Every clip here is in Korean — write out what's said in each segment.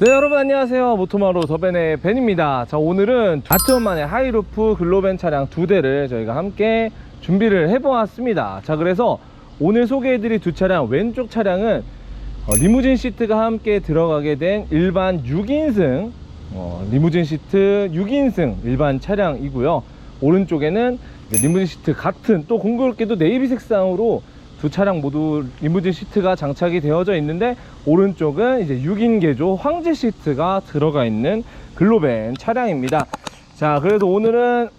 네 여러분 안녕하세요. 모토마로 더벤의 벤입니다. 자 오늘은 아트원만의 하이루프 글로벤 차량 두 대를 저희가 함께 준비를 해보았습니다. 자 그래서 오늘 소개해드릴 두 차량 왼쪽 차량은 어, 리무진 시트가 함께 들어가게 된 일반 6인승 어, 리무진 시트 6인승 일반 차량이고요. 오른쪽에는 리무진 시트 같은 또 공교롭게도 네이비 색상으로 두 차량 모두 리무진 시트가 장착이 되어져 있는데 오른쪽은 이제 6인 개조 황제 시트가 들어가 있는 글로벤 차량입니다. 자 그래서 오늘은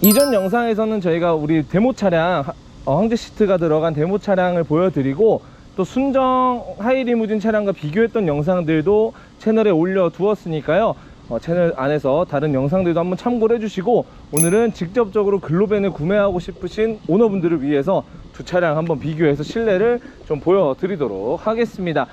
이전 영상에서는 저희가 우리 데모 차량 어, 황제 시트가 들어간 데모 차량을 보여드리고 또 순정 하이리무진 차량과 비교했던 영상들도 채널에 올려 두었으니까요 어, 채널 안에서 다른 영상들도 한번 참고를 해주시고 오늘은 직접적으로 글로벤을 구매하고 싶으신 오너분들을 위해서 두 차량 한번 비교해서 실내를 좀 보여드리도록 하겠습니다.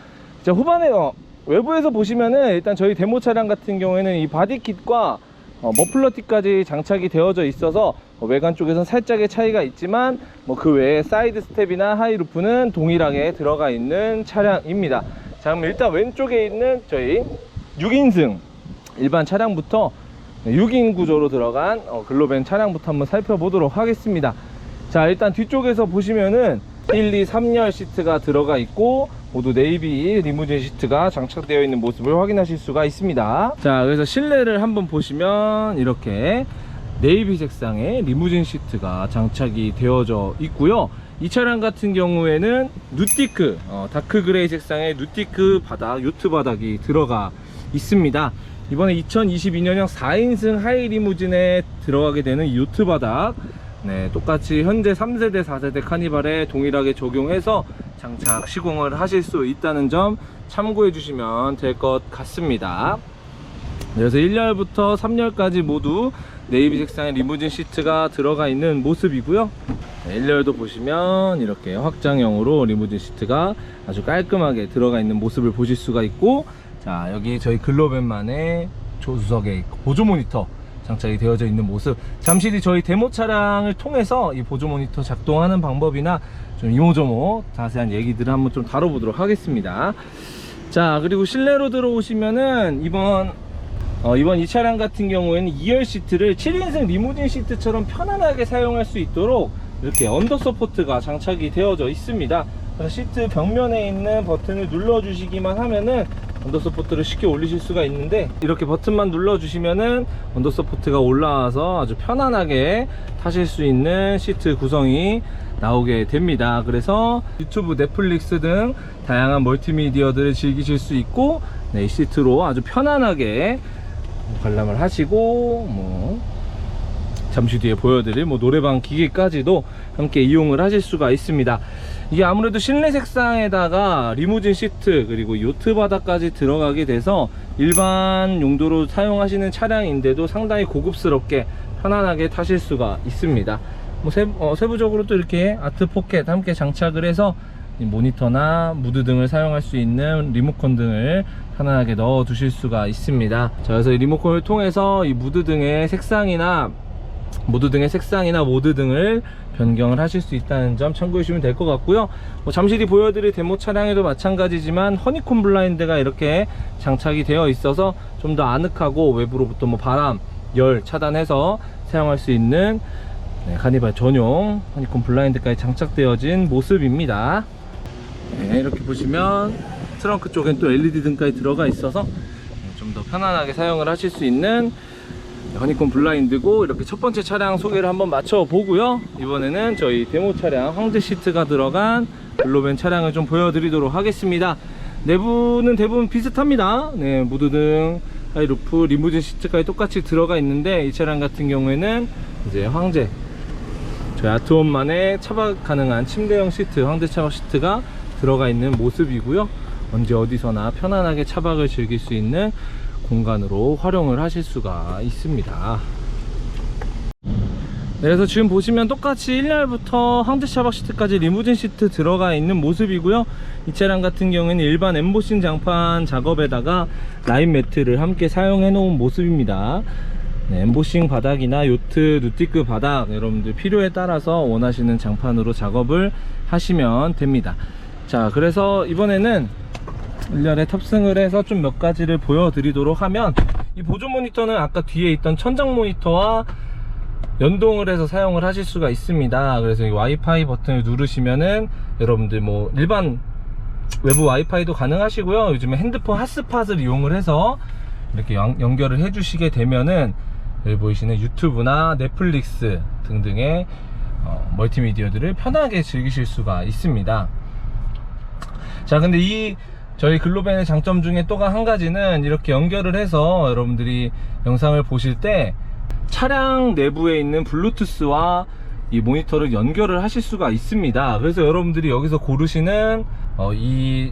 자 후반에 어, 외부에서 보시면은 일단 저희 데모 차량 같은 경우에는 이 바디킷과 어, 머플러티까지 장착이 되어져 있어서 어, 외관 쪽에서는 살짝의 차이가 있지만 뭐 그 외에 사이드 스텝이나 하이루프는 동일하게 들어가 있는 차량입니다. 자 그럼 일단 왼쪽에 있는 저희 6인승 일반 차량부터 6인 구조로 들어간 어, 글로벤 차량부터 한번 살펴보도록 하겠습니다. 자 일단 뒤쪽에서 보시면은 1, 2, 3열 시트가 들어가 있고 모두 네이비 리무진 시트가 장착되어 있는 모습을 확인하실 수가 있습니다. 자 그래서 실내를 한번 보시면 이렇게 네이비 색상의 리무진 시트가 장착이 되어져 있고요. 이 차량 같은 경우에는 누티크 어, 다크 그레이 색상의 누티크 바닥 요트 바닥이 들어가 있습니다 이번에 2022년형 4인승 하이 리무진에 들어가게 되는 이 요트 바닥 네, 똑같이 현재 3세대, 4세대 카니발에 동일하게 적용해서 장착 시공을 하실 수 있다는 점 참고해 주시면 될 것 같습니다. 그래서 1열부터 3열까지 모두 네이비 색상의 리무진 시트가 들어가 있는 모습이고요. 네, 1열도 보시면 이렇게 확장형으로 리무진 시트가 아주 깔끔하게 들어가 있는 모습을 보실 수가 있고 자 여기 저희 글로벤만의 조수석에 보조 모니터 장착이 되어져 있는 모습. 잠시 뒤 저희 데모 차량을 통해서 이 보조 모니터 작동하는 방법이나 좀 이모저모 자세한 얘기들을 한번 좀 다뤄보도록 하겠습니다. 자 그리고 실내로 들어오시면은 이번 어, 이번 이 차량 같은 경우에는 2열 시트를 7인승 리무진 시트처럼 편안하게 사용할 수 있도록 이렇게 언더 서포트가 장착이 되어져 있습니다. 시트 벽면에 있는 버튼을 눌러 주시기만 하면은 언더 서포트를 쉽게 올리실 수가 있는데 이렇게 버튼만 눌러 주시면은 언더 서포트가 올라와서 아주 편안하게 타실 수 있는 시트 구성이 나오게 됩니다. 그래서 유튜브 넷플릭스 등 다양한 멀티미디어들을 즐기실 수 있고 네, 이 시트로 아주 편안하게 관람을 하시고 뭐 잠시 뒤에 보여드릴 뭐 노래방 기기까지도 함께 이용을 하실 수가 있습니다 이게 아무래도 실내 색상에다가 리무진 시트 그리고 요트 바닥까지 들어가게 돼서 일반 용도로 사용하시는 차량인데도 상당히 고급스럽게 편안하게 타실 수가 있습니다. 뭐 세, 어, 세부적으로 또 이렇게 아트 포켓 함께 장착을 해서 이 모니터나 무드 등을 사용할 수 있는 리모컨 등을 편안하게 넣어 두실 수가 있습니다. 자 그래서 이 리모컨을 통해서 이 무드 등의 색상이나 모드 등의 색상이나 모드 등을 변경을 하실 수 있다는 점 참고해 주시면 될 것 같고요. 뭐 잠시 뒤 보여드릴 데모 차량에도 마찬가지지만 허니콤 블라인드가 이렇게 장착이 되어 있어서 좀 더 아늑하고 외부로부터 뭐 바람, 열 차단해서 사용할 수 있는 네, 카니발 전용 허니콤 블라인드까지 장착되어진 모습입니다. 네, 이렇게 보시면 트렁크 쪽엔 또 LED 등까지 들어가 있어서 좀 더 편안하게 사용을 하실 수 있는 허니콤 블라인드고 이렇게 첫 번째 차량 소개를 한번 맞춰 보고요. 이번에는 저희 데모 차량 황제 시트가 들어간 글로벤 차량을 좀 보여드리도록 하겠습니다. 내부는 대부분 비슷합니다. 네 무드등 하이루프 리무진 시트까지 똑같이 들어가 있는데 이 차량 같은 경우에는 이제 황제 저희 아트원만의 차박 가능한 침대형 시트 황제 차박 시트가 들어가 있는 모습이고요 언제 어디서나 편안하게 차박을 즐길 수 있는 공간으로 활용을 하실 수가 있습니다. 네, 그래서 지금 보시면 똑같이 1열부터 황제 차박 시트까지 리무진 시트 들어가 있는 모습이고요. 이 차량 같은 경우에는 일반 엠보싱 장판 작업에다가 라인 매트를 함께 사용해 놓은 모습입니다. 네, 엠보싱 바닥이나 요트, 누티크 바닥 여러분들 필요에 따라서 원하시는 장판으로 작업을 하시면 됩니다. 자 그래서 이번에는 1열에 탑승을 해서 좀 몇 가지를 보여드리도록 하면 이 보조 모니터는 아까 뒤에 있던 천장 모니터와 연동을 해서 사용을 하실 수가 있습니다. 그래서 이 와이파이 버튼을 누르시면은 여러분들 뭐 일반 외부 와이파이도 가능하시고요. 요즘에 핸드폰 핫스팟을 이용을 해서 이렇게 연, 연결을 해 주시게 되면은 여기 보이시는 유튜브나 넷플릭스 등등의 어, 멀티미디어들을 편하게 즐기실 수가 있습니다. 자 근데 이 저희 글로벤의 장점 중에 또한 가지는 이렇게 연결을 해서 여러분들이 영상을 보실 때 차량 내부에 있는 블루투스와 이 모니터를 연결을 하실 수가 있습니다. 그래서 여러분들이 여기서 고르시는 어, 이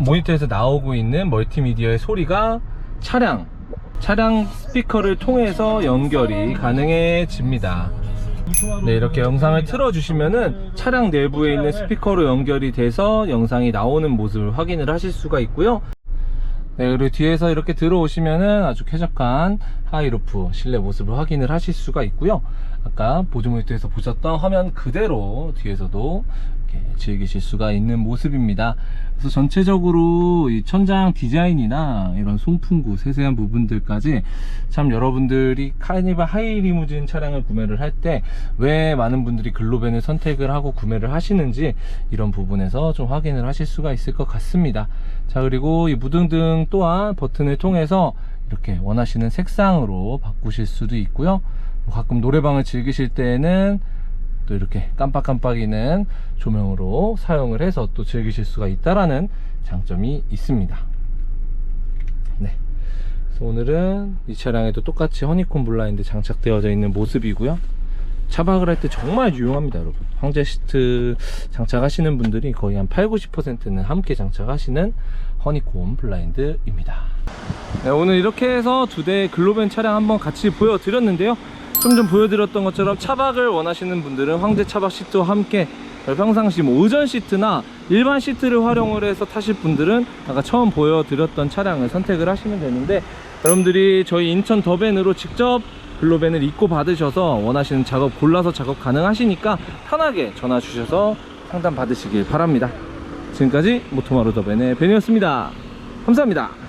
모니터에서 나오고 있는 멀티미디어의 소리가 차량 차량 스피커를 통해서 연결이 가능해집니다 네 이렇게 영상을 틀어주시면은 차량 내부에 있는 스피커로 연결이 돼서 영상이 나오는 모습을 확인을 하실 수가 있고요. 네 그리고 뒤에서 이렇게 들어오시면은 아주 쾌적한 하이루프 실내 모습을 확인을 하실 수가 있고요 아까 보조 모니터에서 보셨던 화면 그대로 뒤에서도 즐기실 수가 있는 모습입니다. 그래서 전체적으로 이 천장 디자인이나 이런 송풍구 세세한 부분들까지 참 여러분들이 카니발 하이 리무진 차량을 구매를 할 때 왜 많은 분들이 글로벤을 선택을 하고 구매를 하시는지 이런 부분에서 좀 확인을 하실 수가 있을 것 같습니다. 자 그리고 이 무등등 또한 버튼을 통해서 이렇게 원하시는 색상으로 바꾸실 수도 있고요 뭐 가끔 노래방을 즐기실 때는 또 이렇게 깜빡깜빡이는 조명으로 사용을 해서 또 즐기실 수가 있다라는 장점이 있습니다. 네. 그래서 오늘은 이 차량에도 똑같이 허니콤 블라인드 장착되어져 있는 모습이고요. 차박을 할 때 정말 유용합니다, 여러분. 황제 시트 장착하시는 분들이 거의 한 8, 90%는 함께 장착하시는 허니콤 블라인드입니다. 네, 오늘 이렇게 해서 두 대의 글로벤 차량 한번 같이 보여드렸는데요. 좀 전 보여드렸던 것처럼 차박을 원하시는 분들은 황제 차박 시트와 함께 평상시 뭐 의전 시트나 일반 시트를 활용을 해서 타실 분들은 아까 처음 보여드렸던 차량을 선택을 하시면 되는데 여러분들이 저희 인천 더벤으로 직접 글로벤을 입고 받으셔서 원하시는 작업 골라서 작업 가능하시니까 편하게 전화 주셔서 상담 받으시길 바랍니다. 지금까지 모토마루 더벤의 벤이었습니다. 감사합니다